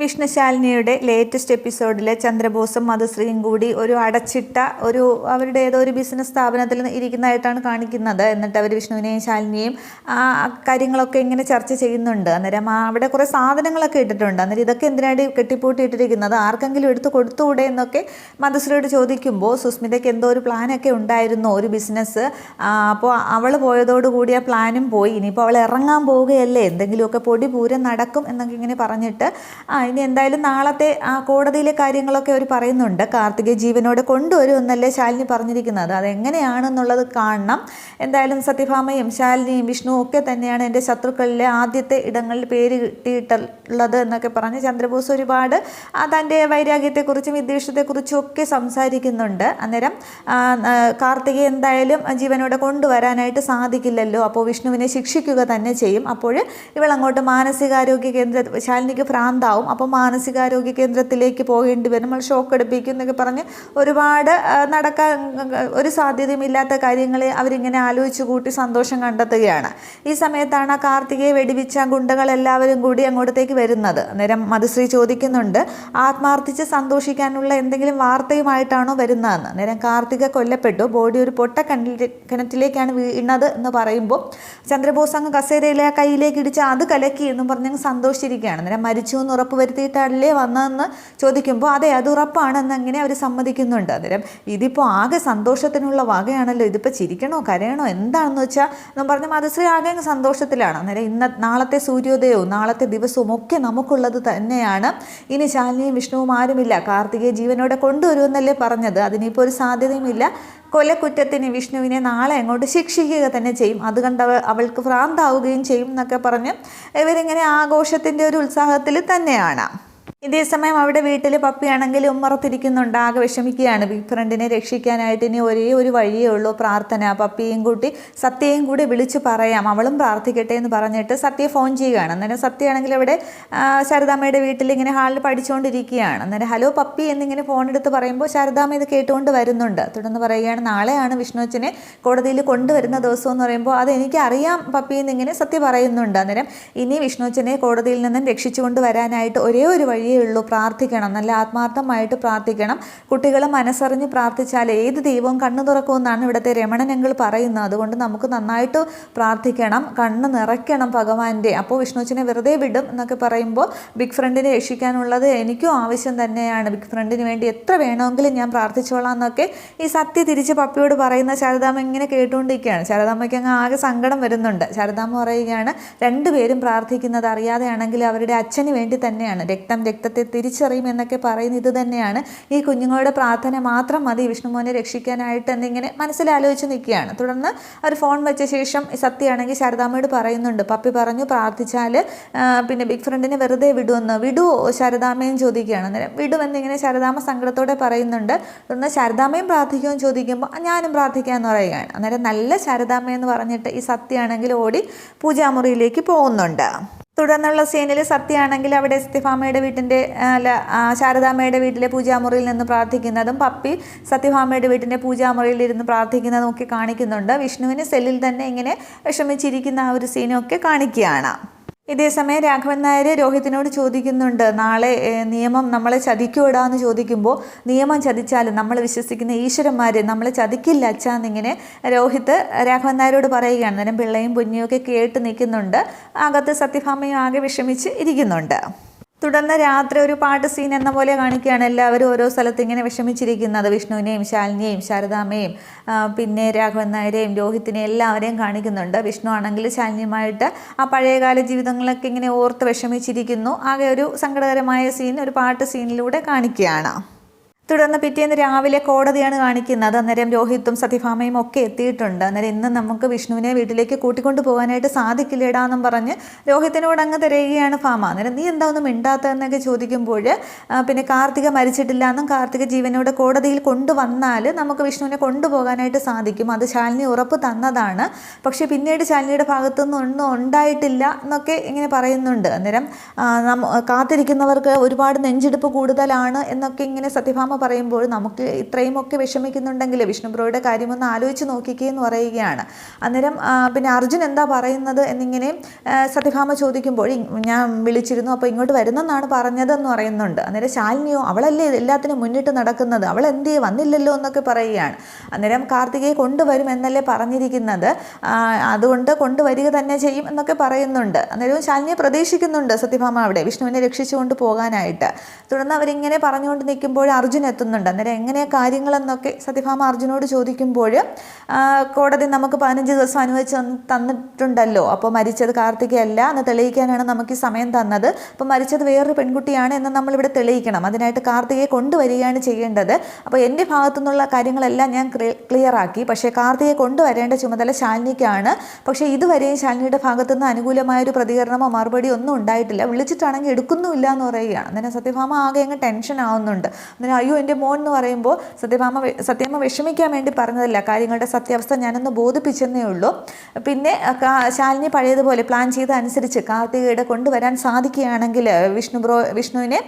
വിഷ്ണുശാലിനിയുടെ latest എപ്പിസോഡിലെ ചന്ദ്രബോസും മധുശ്രീയും കൂടി ഒരു അടച്ചിട്ട ഒരു അവരുടെ ഏതോ ഒരു ബിസിനസ് സ്ഥാപനത്തിൽ ഇരിക്കുന്നതായിട്ടാണ് കാണിക്കുന്നത്. എന്നിട്ട് അവർ വിഷ്ണുവിനെയും ശാലിനിയും ആ കാര്യങ്ങളൊക്കെ ഇങ്ങനെ ചർച്ച ചെയ്യുന്നുണ്ട്. അന്നേരം അവിടെ കുറേ സാധനങ്ങളൊക്കെ ഇട്ടിട്ടുണ്ട്. അന്നേരം ഇതൊക്കെ എന്തിനാണ് കെട്ടിപ്പൂട്ടി ഇട്ടിരിക്കുന്നത് ആർക്കെങ്കിലും എടുത്ത് കൊടുത്തുകൂടെ എന്നൊക്കെ മധുശ്രീയോട് ചോദിക്കുമ്പോൾ സുസ്മിതയ്ക്ക് എന്തോ ഒരു പ്ലാനൊക്കെ ഉണ്ടായിരുന്നു ഒരു ബിസിനസ് അപ്പോൾ അവൾ പോയതോടുകൂടി ആ പ്ലാനും പോയി. ഇനിയിപ്പോൾ അവൾ ഇറങ്ങാൻ പോവുകയല്ലേ? എന്തെങ്കിലുമൊക്കെ പൊടി പൂരം നടക്കും എന്നൊക്കെ ഇങ്ങനെ പറഞ്ഞിട്ട് ആ ഇനി എന്തായാലും നാളത്തെ ആ കോടതിയിലെ കാര്യങ്ങളൊക്കെ അവർ പറയുന്നുണ്ട്. കാർത്തികയെ ജീവനോടെ കൊണ്ടുവരുമെന്നല്ലേ ശാലിനി പറഞ്ഞിരിക്കുന്നത്. അതെങ്ങനെയാണെന്നുള്ളത് കാണണം. എന്തായാലും സത്യഭാമയും ശാലിനിയും വിഷ്ണു ഒക്കെ തന്നെയാണ് എന്റെ ശത്രുക്കളിലെ ആദ്യത്തെ ഇടങ്ങളിൽ പേര് കിട്ടിയിട്ടുള്ളത് എന്നൊക്കെ പറഞ്ഞ് ചന്ദ്രബോസ് ഒരുപാട് തന്റെ വൈരാഗ്യത്തെക്കുറിച്ചും വിദ്വേഷത്തെക്കുറിച്ചും ഒക്കെ സംസാരിക്കുന്നുണ്ട്. അന്നേരം ആ, എന്തായാലും ജീവനോടെ കൊണ്ടുവരാനായിട്ട് സാധിക്കില്ലല്ലോ. അപ്പോൾ വിഷ്ണുവിനെ ശിക്ഷിക്കുക തന്നെ ചെയ്യും. അപ്പോൾ ഇവളങ്ങോട്ട് മാനസികാരോഗ്യ കേന്ദ്ര ശാലിനിക്ക് ഭ്രാന്താവും. അപ്പോൾ മാനസികാരോഗ്യ കേന്ദ്രത്തിലേക്ക് പോകേണ്ടി വരും. നമ്മൾ ഷോക്ക് എടുപ്പിക്കും എന്നൊക്കെ പറഞ്ഞ് ഒരുപാട് നടക്കാൻ ഒരു സാധ്യതയുമില്ലാത്ത കാര്യങ്ങളെ അവരിങ്ങനെ ആലോചിച്ച് കൂട്ടി സന്തോഷം കണ്ടെത്തുകയാണ്. ഈ സമയത്താണ് ആ കാർത്തികയെ വെടിവിച്ച ഗുണ്ടകളെല്ലാവരും കൂടി അങ്ങോട്ടത്തേക്ക് വരുന്നത്. അന്നേരം മധുശ്രീ ചോദിക്കുന്നുണ്ട് ആത്മാർത്ഥിച്ച് സന്തോഷിക്കാനുള്ള എന്തെങ്കിലും വാർത്തയുമായിട്ടാണോ വരുന്നതെന്ന്? അന്നേരം കാർത്തിക കൊല്ലപ്പെട്ടു. ബോഡി ഒരു പൊട്ട കിണറ്റിലെ കിണറ്റിലേക്കാണ് വീണത് എന്ന് പറയുമ്പോൾ ചന്ദ്രബോസ് അങ്ങ് കസേരയിലെ കയ്യിലേക്ക് ഇടിച്ച് അത് കലക്കി എന്നും പറഞ്ഞ് സന്തോഷിച്ചിരിക്കുകയാണ്. അന്നേരം മരിച്ചു എന്ന് ഉറപ്പ് വരുത്തിയിട്ടല്ലേ വന്നതെന്ന് ചോദിക്കുമ്പോൾ അതെ അത് ഉറപ്പാണെന്ന് അങ്ങനെ അവർ സമ്മതിക്കുന്നുണ്ട്? അന്നേരം ഇതിപ്പോൾ ആകെ സന്തോഷത്തിനുള്ള വകയാണല്ലോ ഇതിപ്പോൾ ചിരിക്കണോ കരയണോ എന്താണെന്ന് വെച്ചാൽ എന്ന് പറഞ്ഞ മധുശ്രീ ആകെ സന്തോഷത്തിലാണ്. അന്നേരം ഇന്ന നാളത്തെ സൂര്യോദയവും നാളത്തെ ദിവസവും ഒക്കെ നമുക്കുള്ളത് തന്നെയാണ്. ഇനി ശാലിനിയും വിഷ്ണുവും ആരുമില്ല. കാർത്തികയെ ജീവനോടെ കൊണ്ടുവരുമെന്നല്ലേ പറഞ്ഞത്. അതിനിപ്പോൾ ഒരു സാധ്യതയുമില്ല. കൊലക്കുറ്റത്തിന് വിഷ്ണുവിനെ നാളെ അങ്ങോട്ട് ശിക്ഷിക്കുക തന്നെ ചെയ്യും. അത് കണ്ട് അവ അവൾക്ക് ഭ്രാന്താവുകയും ചെയ്യും എന്നൊക്കെ പറഞ്ഞ് ഇവരിങ്ങനെ ആഘോഷത്തിന്റെ ഒരു ഉത്സാഹത്തിൽ തന്നെയാണ്. ഇതേസമയം അവിടെ വീട്ടിൽ പപ്പിയാണെങ്കിൽ ഉമ്മറത്തിരിക്കുന്നുണ്ട് ആകെ വിഷമിക്കുകയാണ്. ബിഗ് ഫ്രണ്ടിനെ രക്ഷിക്കാനായിട്ട് ഇനി ഒരേ ഒരു വഴിയേ ഉള്ളൂ. പ്രാർത്ഥന. പപ്പിയും കൂട്ടി സത്യയും കൂടി വിളിച്ചു പറയാം. അവളും പ്രാർത്ഥിക്കട്ടെ എന്ന് പറഞ്ഞിട്ട് സത്യ ഫോൺ ചെയ്യുകയാണ്. അന്നേരം സത്യയാണെങ്കിൽ അവിടെ ശാരദാമ്മയുടെ വീട്ടിൽ ഇങ്ങനെ ഹാളിൽ പഠിച്ചുകൊണ്ടിരിക്കുകയാണ്. അന്നേരം ഹലോ പപ്പി എന്നിങ്ങനെ ഫോൺ എടുത്ത് പറയുമ്പോൾ ശാരദാമ്മ ഇത് കേട്ടുകൊണ്ട് വരുന്നുണ്ട്. തുടർന്ന് പറയുകയാണ് നാളെയാണ് വിഷ്ണുവച്ചനെ കോടതിയിൽ കൊണ്ടുവരുന്ന ദിവസം എന്ന് പറയുമ്പോൾ അത് എനിക്ക് അറിയാം പപ്പി എന്നിങ്ങനെ സത്യ പറയുന്നുണ്ട്. അന്നേരം ഇനി വിഷ്ണുവച്ചനെ കോടതിയിൽ നിന്നും രക്ഷിച്ചുകൊണ്ട് വരാനായിട്ട് ഒരേ ഒരു വഴിയേ ഉള്ളൂ. പ്രാർത്ഥിക്കണം. നല്ല ആത്മാർത്ഥമായിട്ട് പ്രാർത്ഥിക്കണം. കുട്ടികൾ മനസ്സറിഞ്ഞ് പ്രാർത്ഥിച്ചാൽ ഏത് ദൈവവും കണ്ണു തുറക്കുമെന്നാണ് ഇവിടുത്തെ രമണനങ്ങൾ പറയുന്നത്. അതുകൊണ്ട് നമുക്ക് നന്നായിട്ട് പ്രാർത്ഥിക്കണം. കണ്ണ് നിറയ്ക്കണം ഭഗവാന്റെ. അപ്പോൾ വിഷ്ണുച്ചനെ വെറുതെ വിടും എന്നൊക്കെ പറയുമ്പോൾ ബിഗ് ഫ്രണ്ടിനെ രക്ഷിക്കാനുള്ളത് എനിക്കും ആവശ്യം തന്നെയാണ്. ബിഗ് ഫ്രണ്ടിന് വേണ്ടി എത്ര വേണമെങ്കിലും ഞാൻ പ്രാർത്ഥിച്ചോളാം എന്നൊക്കെ ഈ സത്യ തിരിച്ച് പപ്പിയോട് പറയുന്ന ശാരദാമ്മ ഇങ്ങനെ കേട്ടുകൊണ്ടിരിക്കുകയാണ്. ശാരദാമ്മയ്ക്ക് അങ്ങ് ആകെ സങ്കടം വരുന്നുണ്ട്. ശാരദാമ്മ പറയുകയാണ് രണ്ടുപേരും പ്രാർത്ഥിക്കുന്നത് അറിയാതെയാണെങ്കിൽ അവരുടെ അച്ഛന് വേണ്ടി തന്നെയാണ്. രക്തം രക്തത്തെ തിരിച്ചറിയും എന്നൊക്കെ പറയുന്നത് ഇത് തന്നെയാണ്. ഈ കുഞ്ഞുങ്ങളുടെ പ്രാർത്ഥന മാത്രം മതി. വിഷ്ണുമോനെ രക്ഷിക്കാനായിട്ട് എന്നിങ്ങനെ മനസ്സിലാലോചിച്ച് നിൽക്കുകയാണ്. തുടർന്ന് അവർ ഫോൺ വെച്ച ശേഷം സത്യയാണെങ്കിൽ ശാരദാമ്മയോട് പറയുന്നുണ്ട്. പപ്പി പറഞ്ഞു പ്രാർത്ഥിച്ചാൽ പിന്നെ ബിഗ് ഫ്രണ്ടിനെ വെറുതെ വിടുമെന്ന് വിടുവോ ശാരദാമ്മയും ചോദിക്കുകയാണ്. അന്നേരം വിടുമെന്നിങ്ങനെ ശാരദാമ്മ സങ്കടത്തോടെ പറയുന്നുണ്ട്. തുടർന്ന് ശാരദാമ്മയും പ്രാർത്ഥിക്കുമെന്ന് ചോദിക്കുമ്പോൾ ഞാനും പ്രാർത്ഥിക്കാമെന്ന് പറയുകയാണ്. അന്നേരം നല്ല ശാരദാമ്മയെന്ന് പറഞ്ഞിട്ട് ഈ സത്യമാണെങ്കിൽ ഓടി പൂജാമുറിയിലേക്ക് പോകുന്നുണ്ട്. തുടർന്നുള്ള സീനിൽ സത്യയാണെങ്കിൽ അവിടെ സത്യഭാമയുടെ വീട്ടിന്റെ അല്ല ശാരദാമ്മയുടെ വീട്ടിലെ പൂജാമുറിയിൽ നിന്ന് പ്രാർത്ഥിക്കുന്നതും പപ്പി സത്യഭാമയുടെ വീട്ടിന്റെ പൂജാമുറിയിൽ ഇരുന്ന് പ്രാർത്ഥിക്കുന്നതും ഒക്കെ കാണിക്കുന്നുണ്ട്. വിഷ്ണുവിന് സെല്ലിൽ തന്നെ ഇങ്ങനെ വിഷമിച്ചിരിക്കുന്ന ആ ഒരു സീനൊക്കെ കാണിക്കുകയാണ്. ഇതേസമയം രാഘവൻ നായർ രോഹിത്തിനോട് ചോദിക്കുന്നുണ്ട് നാളെ നിയമം നമ്മളെ ചതിക്കൂടാ എന്ന് ചോദിക്കുമ്പോൾ നിയമം ചതിച്ചാലും നമ്മൾ വിശ്വസിക്കുന്ന ഈശ്വരന്മാർ നമ്മളെ ചതിക്കില്ല അച്ഛാ എന്നിങ്ങനെ രോഹിത്ത് രാഘവൻ നായരോട് പറയുകയാണ്. അന്നേരം പിള്ളയും പുഞ്ഞിയും ഒക്കെ കേട്ട് നിൽക്കുന്നുണ്ട്. അകത്ത് സത്യഭാമയും ആകെ വിഷമിച്ച് ഇരിക്കുന്നുണ്ട്. തുടർന്ന് രാത്രി ഒരു പാട്ട് സീൻ എന്ന പോലെ കാണിക്കുകയാണ്. എല്ലാവരും ഓരോ സ്ഥലത്ത് ഇങ്ങനെ വിഷമിച്ചിരിക്കുന്നത്. വിഷ്ണുവിനെയും ശാലിനിയെയും ശാരദാമ്മയും പിന്നെ രാഘവൻ നായരെയും രോഹിത്തിനെയും എല്ലാവരെയും കാണിക്കുന്നുണ്ട്. വിഷ്ണു ആണെങ്കിൽ ശാലിനിയുമായിട്ട് ആ പഴയകാല ജീവിതങ്ങളൊക്കെ ഇങ്ങനെ ഓർത്ത് വിഷമിച്ചിരിക്കുന്നു. ആകെ ഒരു സങ്കടകരമായ സീൻ ഒരു പാട്ട് സീനിലൂടെ കാണിക്കുകയാണ്. തുടർന്ന് പിറ്റേന്ന് രാവിലെ കോടതിയാണ് കാണിക്കുന്നത്. അന്നേരം രോഹിത്തും സതിഫാമയും ഒക്കെ എത്തിയിട്ടുണ്ട്. അന്നേരം ഇന്ന് നമുക്ക് വിഷ്ണുവിനെ വീട്ടിലേക്ക് കൂട്ടിക്കൊണ്ട് പോകാനായിട്ട് സാധിക്കില്ല ഇടാന്നും പറഞ്ഞ് രോഹിത്തിനോട് അങ്ങ് തിരയുകയാണ് ഭാമ അന്നേരം നീ എന്താ ഒന്നും മിണ്ടാത്തതെന്നൊക്കെ ചോദിക്കുമ്പോൾ പിന്നെ കാർത്തിക മരിച്ചിട്ടില്ല എന്നും കാർത്തിക ജീവനോട് കോടതിയിൽ കൊണ്ടുവന്നാൽ നമുക്ക് വിഷ്ണുവിനെ കൊണ്ടുപോകാനായിട്ട് സാധിക്കും. അത് ശാലിനി ഉറപ്പ് തന്നതാണ്. പക്ഷേ പിന്നീട് ശാലിനിയുടെ ഭാഗത്തുനിന്ന് ഒന്നും ഉണ്ടായിട്ടില്ല എന്നൊക്കെ ഇങ്ങനെ പറയുന്നുണ്ട്. അന്നേരം കാത്തിരിക്കുന്നവർക്ക് ഒരുപാട് നെഞ്ചെടുപ്പ് കൂടുതലാണ് എന്നൊക്കെ ഇങ്ങനെ സത്യഭാമ പറയുമ്പോൾ നമുക്ക് ഇത്രയുമൊക്കെ വിഷമിക്കുന്നുണ്ടെങ്കിൽ വിഷ്ണു ബ്രോയുടെ കാര്യമൊന്ന് ആലോചിച്ച് നോക്കിക്കേ എന്ന് പറയുകയാണ്. അന്നേരം പിന്നെ അർജുൻ എന്താ പറയുന്നത് എന്നിങ്ങനെ സത്യഭാമ ചോദിക്കുമ്പോൾ ഞാൻ വിളിച്ചിരുന്നു അപ്പോൾ ഇങ്ങോട്ട് വരുന്നെന്നാണ് പറഞ്ഞതെന്ന് പറയുന്നുണ്ട്. അന്നേരം ശാലിനിയോ അവളല്ലേ എല്ലാത്തിനും മുന്നിട്ട് നടക്കുന്നത്? അവൾ എന്തേ വന്നില്ലല്ലോ എന്നൊക്കെ പറയുകയാണ്. അന്നേരം കാർത്തികയെ കൊണ്ടുവരും എന്നല്ലേ പറഞ്ഞിരിക്കുന്നത്? അതുകൊണ്ട് കൊണ്ടുവരിക തന്നെ ചെയ്യും എന്നൊക്കെ പറയുന്നുണ്ട്. അന്നേരം ശാലിനിയെ പ്രതീക്ഷിക്കുന്നുണ്ട് സത്യഭാമ അവിടെ വിഷ്ണുവിനെ രക്ഷിച്ചുകൊണ്ട് പോകാനായിട്ട്. തുടർന്ന് അവരിങ്ങനെ പറഞ്ഞുകൊണ്ട് നിൽക്കുമ്പോൾ അർജുൻ എത്തുന്നുണ്ട് അന്നേരം എങ്ങനെ കാര്യങ്ങളെന്നൊക്കെ സത്യഭാമ അർജുനോട് ചോദിക്കുമ്പോൾ കോടതി നമുക്ക് പതിനഞ്ച് ദിവസം അനുവദിച്ച് തന്ന് തന്നിട്ടുണ്ടല്ലോ. അപ്പോൾ മരിച്ചത് കാർത്തികയല്ല എന്ന് തെളിയിക്കാനാണ് നമുക്ക് ഈ സമയം തന്നത്. അപ്പോൾ മരിച്ചത് വേറൊരു പെൺകുട്ടിയാണ് എന്ന് നമ്മളിവിടെ തെളിയിക്കണം. അതിനായിട്ട് കാർത്തികയെ കൊണ്ടുവരികയാണ് ചെയ്യേണ്ടത്. അപ്പോൾ എന്റെ ഭാഗത്തു നിന്നുള്ള കാര്യങ്ങളെല്ലാം ഞാൻ ക്ലിയർ ആക്കി പക്ഷേ കാർത്തികയെ കൊണ്ടുവരേണ്ട ചുമതല ശാലിനിക്കാണ്. പക്ഷേ ഇതുവരെയും ശാലിനിയുടെ ഭാഗത്തു നിന്ന് അനുകൂലമായൊരു പ്രതികരണമോ മറുപടിയോ ഒന്നും ഉണ്ടായിട്ടില്ല. വിളിച്ചിട്ടാണെങ്കിൽ എടുക്കുന്നുമില്ല എന്ന് പറയുകയാണ്. അന്നേരം സത്യഭാമ ആകെ അങ്ങ് ടെൻഷൻ ആവുന്നുണ്ട് അന്നേരം അയ്യോ എന്റെ മോൻ എന്ന് പറയുമ്പോൾ സത്യഭാമ സത്യമ്മ വിഷമിക്കാൻ വേണ്ടി പറഞ്ഞതല്ല. കാര്യങ്ങളുടെ സത്യാവസ്ഥ ഞാനൊന്ന് ബോധിപ്പിച്ചെന്നേ ഉള്ളൂ. പിന്നെ ശാലിനി പഴയതുപോലെ പ്ലാൻ ചെയ്ത അനുസരിച്ച് കാർത്തികയുടെ കൊണ്ടുവരാൻ സാധിക്കുകയാണെങ്കിൽ വിഷ്ണു ബ്രോ വിഷ്ണുവിനെ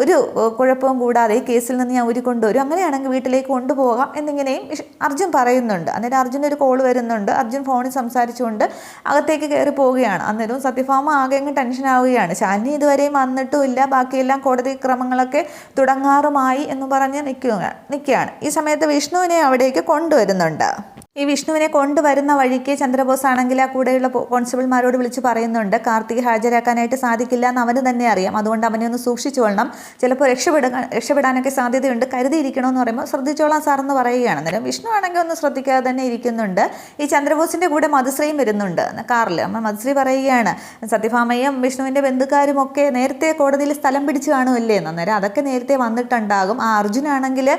ഒരു കുഴപ്പവും കൂടാതെ ഈ കേസിൽ നിന്ന് ഞാൻ ഊരിക്കൊണ്ടുവരും. അങ്ങനെയാണെങ്കിൽ വീട്ടിലേക്ക് കൊണ്ടുപോകാം എന്നിങ്ങനെയും അർജുൻ പറയുന്നുണ്ട്. അന്നേരം അർജുൻ ഒരു കോൾ വരുന്നുണ്ട്. അർജുൻ ഫോണിൽ സംസാരിച്ചുകൊണ്ട് അകത്തേക്ക് കയറി പോവുകയാണ്. അന്നേരവും സത്യഭാമ ആകെ അങ്ങ് ടെൻഷൻ ആവുകയാണ് ശാലിനി ഇതുവരെയും വന്നിട്ടുമില്ല. ബാക്കിയെല്ലാം കോടതി ക്രമങ്ങളൊക്കെ തുടങ്ങാറുമായി. എന്ന് പറഞ്ഞ് നിൽക്കുക നിൽക്കുകയാണ്. ഈ സമയത്ത് വിഷ്ണുവിനെ അവിടേക്ക് കൊണ്ടുവരുന്നുണ്ട്. ഈ വിഷ്ണുവിനെ കൊണ്ടുവരുന്ന വഴിക്ക് ചന്ദ്രബോസ് ആണെങ്കിൽ ആ കൂടെയുള്ള കോൺസ്റ്റബിൾമാരോട് വിളിച്ച് പറയുന്നുണ്ട് കാർത്തിക് ഹാജരാക്കാനായിട്ട് സാധിക്കില്ല എന്ന് അവന് തന്നെ അറിയാം. അതുകൊണ്ട് അവനെ ഒന്ന് സൂക്ഷിച്ചോളണം ചിലപ്പോൾ രക്ഷപ്പെടാൻ രക്ഷപ്പെടാനൊക്കെ സാധ്യതയുണ്ട്. കരുതിയിരിക്കണമെന്ന് പറയുമ്പോൾ ശ്രദ്ധിച്ചോളാം സാർ എന്ന് പറയുകയാണ്. അന്നേരം വിഷ്ണു ആണെങ്കിൽ ഒന്ന് ശ്രദ്ധിക്കാതെ തന്നെ ഇരിക്കുന്നുണ്ട്. ഈ ചന്ദ്രബോസിന്റെ കൂടെ മധുശ്രീയും വരുന്നുണ്ട് കാറിൽ അമ്മ മധുശ്രീ പറയുകയാണ് സത്യഭാമയും വിഷ്ണുവിന്റെ ബന്ധുക്കാരും ഒക്കെ നേരത്തെ കോടതിയിൽ സ്ഥലം പിടിച്ചു കാണുമല്ലേ എന്ന്. അന്നേരം അതൊക്കെ നേരത്തെ വന്നിട്ടുണ്ടാകും. ആ അർജുനാണെങ്കിൽ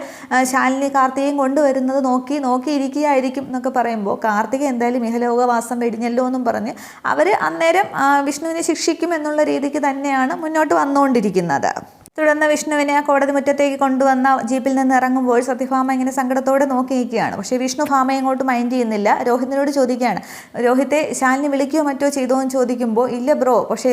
ശാലിനി കാർത്തികയും കൊണ്ടുവരുന്നത് നോക്കി നോക്കിയിരിക്കുകയായിരിക്കും. എന്നൊക്കെ പറയുമ്പോൾ കാർത്തിക എന്തായാലും ഇഹലോകവാസം വെടിഞ്ഞല്ലോ എന്നും പറഞ്ഞ് അവർ അന്നേരം വിഷ്ണുവിനെ ശിക്ഷിക്കും എന്നുള്ള രീതിക്ക് തന്നെയാണ് മുന്നോട്ട് വന്നുകൊണ്ടിരിക്കുന്നത്. തുടർന്ന് വിഷ്ണുവിനെ ആ കോടതി മുറ്റത്തേക്ക് കൊണ്ടുവന്ന ജീപ്പിൽ നിന്ന് ഇറങ്ങുമ്പോൾ സത്യഭാമ ഇങ്ങനെ സങ്കടത്തോടെ നോക്കി നിൽക്കുകയാണ് പക്ഷേ വിഷ്ണു ഭാമയെ ഇങ്ങോട്ട് മൈൻഡ് ചെയ്യുന്നില്ല. രോഹിതിനോട് ചോദിക്കുകയാണ്. രോഹിത്തെ ശാലിനി വിളിക്കുകയോ മറ്റോ ചെയ്തോ എന്ന് ചോദിക്കുമ്പോൾ ഇല്ല ബ്രോ പക്ഷേ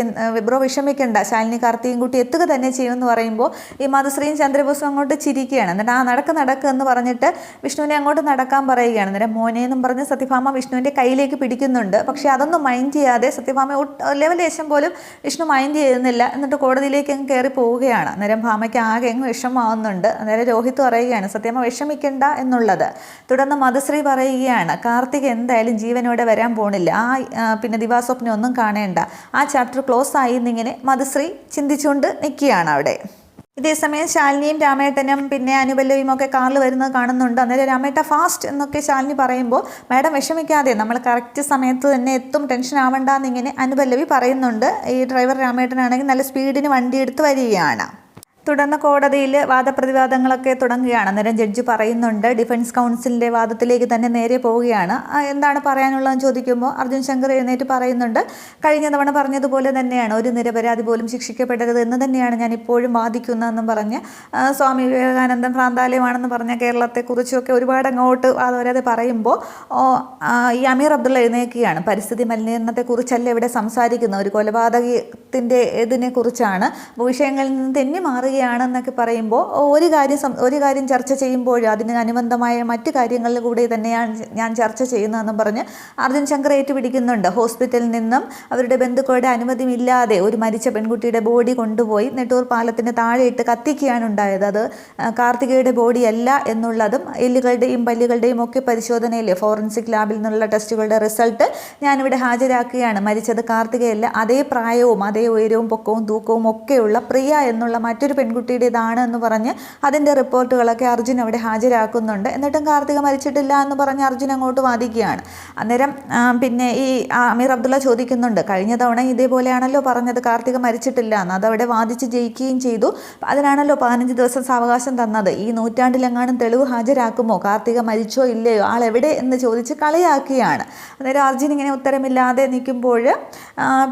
ബ്രോ വിഷമിക്കണ്ട. ശാലിനി കാർത്തിയും കുട്ടി എത്തുക തന്നെ ചെയ്യുമെന്ന് പറയുമ്പോൾ ഈ മധുശ്രീയും ചന്ദ്രബോസും അങ്ങോട്ട് ചിരിക്കുകയാണ്. എന്നിട്ട് ആ നടക്ക് നടക്ക് എന്ന് പറഞ്ഞിട്ട് വിഷ്ണുവിനെ അങ്ങോട്ട് നടക്കാൻ പറയുകയാണ്. അന്നേരം മോനെ എന്നും പറഞ്ഞ് സത്യഭാമ വിഷ്ണുവിന്റെ കയ്യിലേക്ക് പിടിക്കുന്നുണ്ട്. പക്ഷേ അതൊന്നും മൈൻഡ് ചെയ്യാതെ സത്യഭാമ ലെവലേശം പോലും വിഷ്ണു മൈൻഡ് ചെയ്യുന്നില്ല. എന്നിട്ട് കോടതിയിലേക്ക് അങ്ങ് കയറി പോവുകയാണ് അന്നേരം ഭാമയ്ക്ക് ആകെ അങ്ങ് വിഷമാവുന്നുണ്ട് അന്നേരം രോഹിത് പറയുകയാണ് സത്യമ്മ വിഷമിക്കണ്ട എന്നുള്ളത്. തുടർന്ന് മധുശ്രീ പറയുകയാണ് കാർത്തിക് എന്തായാലും ജീവനോടെ വരാൻ പോണില്ല. ആ പിന്നെ ദിവാസ്വപ്നം ഒന്നും കാണേണ്ട. ആ ചാപ്റ്റർ ക്ലോസ് ആയി എന്നിങ്ങനെ മധുശ്രീ ചിന്തിച്ചുകൊണ്ട് നിൽക്കുകയാണ് അവിടെ. ഇതേസമയം ശാലിനിയും രാമേട്ടനും പിന്നെ അനുബല്ലവിയും ഒക്കെ കാറിൽ വരുന്നത് കാണുന്നുണ്ട്. അന്നേരം രാമേട്ട ഫാസ്റ്റ് എന്നൊക്കെ ശാലിനി പറയുമ്പോൾ മാഡം വിഷമിക്കാതെ നമ്മൾ കറക്റ്റ് സമയത്ത് തന്നെ എത്തും ടെൻഷൻ ആവണ്ട എന്നിങ്ങനെ അനുപല്ലവി പറയുന്നുണ്ട്. ഈ ഡ്രൈവർ രാമേട്ടനാണെങ്കിൽ നല്ല സ്പീഡിന് വണ്ടി എടുത്ത് വരികയാണ്. തുടർന്ന് കോടതിയിൽ വാദപ്രതിവാദങ്ങളൊക്കെ തുടങ്ങുകയാണ്. അന്നേരം ജഡ്ജ് പറയുന്നുണ്ട് ഡിഫൻസ് കൗൺസിലിന്റെ വാദത്തിലേക്ക് തന്നെ നേരെ പോവുകയാണ്. എന്താണ് പറയാനുള്ളതെന്ന് ചോദിക്കുമ്പോൾ അർജുൻ ശങ്കർ എഴുന്നേറ്റ് പറയുന്നുണ്ട് കഴിഞ്ഞ തവണ പറഞ്ഞതുപോലെ തന്നെയാണ്. ഒരു നിരപരാധി പോലും ശിക്ഷിക്കപ്പെടരുത് എന്ന് തന്നെയാണ് ഞാൻ ഇപ്പോഴും വാദിക്കുന്നതെന്നും പറഞ്ഞ് സ്വാമി വിവേകാനന്ദൻ ഭ്രാന്താലയമാണെന്ന് പറഞ്ഞ കേരളത്തെക്കുറിച്ചൊക്കെ ഒരുപാട് അങ്ങോട്ട് വാദവരാതെ പറയുമ്പോൾ ഈ അമീർ അബ്ദുള്ള എഴുന്നേക്കുകയാണ് പരിസ്ഥിതി മലിനീകരണത്തെക്കുറിച്ചല്ല ഇവിടെ സംസാരിക്കുന്നത്? ഒരു കൊലപാതകത്തിന്റെ ഇതിനെക്കുറിച്ചാണ്. വിഷയങ്ങളിൽ നിന്ന് തെന്നി മാറുകയാണെന്നൊക്കെ പറയുമ്പോൾ ഒരു കാര്യം ഒരു കാര്യം ചർച്ച ചെയ്യുമ്പോൾ അതിന് അനുബന്ധമായ മറ്റ് കാര്യങ്ങളിൽ കൂടെ തന്നെയാണ് ഞാൻ ചർച്ച ചെയ്യുന്നതെന്നും പറഞ്ഞ് അർജുൻ ശങ്കർ ഏറ്റുപിടിക്കുന്നുണ്ട്. ഹോസ്പിറ്റലിൽ നിന്നും അവരുടെ ബന്ധുക്കളുടെ അനുമതിയില്ലാതെ ഒരു മരിച്ച പെൺകുട്ടിയുടെ ബോഡി കൊണ്ടുപോയി നെട്ടൂർ പാലത്തിന് താഴെയിട്ട് കത്തിക്കുകയാണ് ഉണ്ടായത്. അത് കാർത്തികയുടെ ബോഡിയല്ല എന്നുള്ളതും എല്ലുകളുടെയും പല്ലുകളുടെയും ഒക്കെ പരിശോധനയിൽ ഫോറൻസിക് ലാബിൽ നിന്നുള്ള ടെസ്റ്റുകളുടെ റിസൾട്ട് ഞാനിവിടെ ഹാജരാക്കുകയാണ്. മരിച്ചത് കാർത്തികയല്ല. അതേ പ്രായവും അതേ ഉയരവും പൊക്കവും തൂക്കവും ഒക്കെയുള്ള പ്രിയ എന്നുള്ള മറ്റൊരു പെൺകുട്ടിയുടേതാണ് എന്ന് പറഞ്ഞ് അതിന്റെ റിപ്പോർട്ടുകളൊക്കെ അർജുൻ അവിടെ ഹാജരാക്കുന്നുണ്ട്. എന്നിട്ടും കാർത്തിക മരിച്ചിട്ടില്ല എന്ന് പറഞ്ഞ് അർജുൻ അങ്ങോട്ട് വാദിക്കുകയാണ്. അന്നേരം പിന്നെ ഈ അമീർ അബ്ദുള്ള ചോദിക്കുന്നുണ്ട്. കഴിഞ്ഞ തവണ ഇതേപോലെയാണല്ലോ പറഞ്ഞത്. കാർത്തിക മരിച്ചിട്ടില്ല എന്ന്. അതവിടെ വാദിച്ച് ജയിക്കുകയും ചെയ്തു. അതിനാണല്ലോ പതിനഞ്ച് ദിവസം സാവകാശം തന്നത്. ഈ നൂറ്റാണ്ടിലെങ്ങാനും തെളിവ് ഹാജരാക്കുമോ? കാർത്തിക മരിച്ചോ ഇല്ലയോ? ആൾ എവിടെ? എന്ന് ചോദിച്ച് കളിയാക്കുകയാണ്. അന്നേരം അർജുൻ ഇങ്ങനെ ഉത്തരമില്ലാതെ നിൽക്കുമ്പോൾ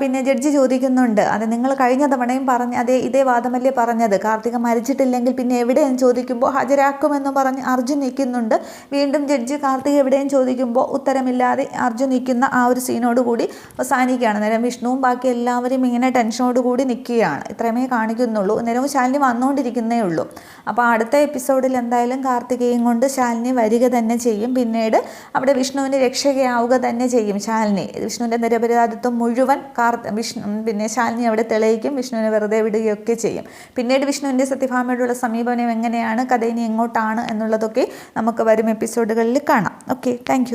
പിന്നെ ജഡ്ജി ചോദിക്കുന്നുണ്ട്. അത് നിങ്ങൾ കഴിഞ്ഞ തവണയും പറഞ്ഞ അതേ ഇതേ വാദമല്ലേ പറഞ്ഞത്? കാർത്തിക മരിച്ചിട്ടില്ലെങ്കിൽ പിന്നെ എവിടെയെന്ന് ചോദിക്കുമ്പോൾ ഹാജരാക്കുമെന്ന് പറഞ്ഞ് അർജുൻ നിൽക്കുന്നുണ്ട്. വീണ്ടും ജഡ്ജി കാർത്തിക എവിടെയും ചോദിക്കുമ്പോൾ ഉത്തരമില്ലാതെ അർജുൻ നിൽക്കുന്ന ആ ഒരു സീനോട് കൂടി അവസാനിക്കുകയാണ്. നേരം വിഷ്ണുവും ബാക്കി എല്ലാവരും ഇങ്ങനെ ടെൻഷനോട് കൂടി നിൽക്കുകയാണ്. ഇത്രമേ കാണിക്കുന്നുള്ളൂ. നേരവും ശാലിനി വന്നുകൊണ്ടിരിക്കുന്നേ ഉള്ളൂ. അപ്പോൾ അടുത്ത എപ്പിസോഡിൽ എന്തായാലും കാർത്തികയും കൊണ്ട് ശാലിനി വരിക തന്നെ ചെയ്യും. പിന്നീട് അവിടെ വിഷ്ണുവിന് രക്ഷകയാവുക തന്നെ ചെയ്യും ശാലിനി. വിഷ്ണുവിന്റെ നിരപരാധിത്വം മുഴുവൻ കാർ വിഷ്ണു പിന്നെ ശാലിനി അവിടെ തെളിയിക്കും. വിഷ്ണുവിനെ വെറുതെ വിടുകയൊക്കെ ചെയ്യും. പിന്നീട് വിഷ്ണുവിന്റെ സത്യഭാമയോടുള്ള സമീപനം എങ്ങനെയാണ് കഥ ഇനി എങ്ങോട്ടാണ് എന്നുള്ളതൊക്കെ നമുക്ക് വരും എപ്പിസോഡുകളിൽ കാണാം. Okay thank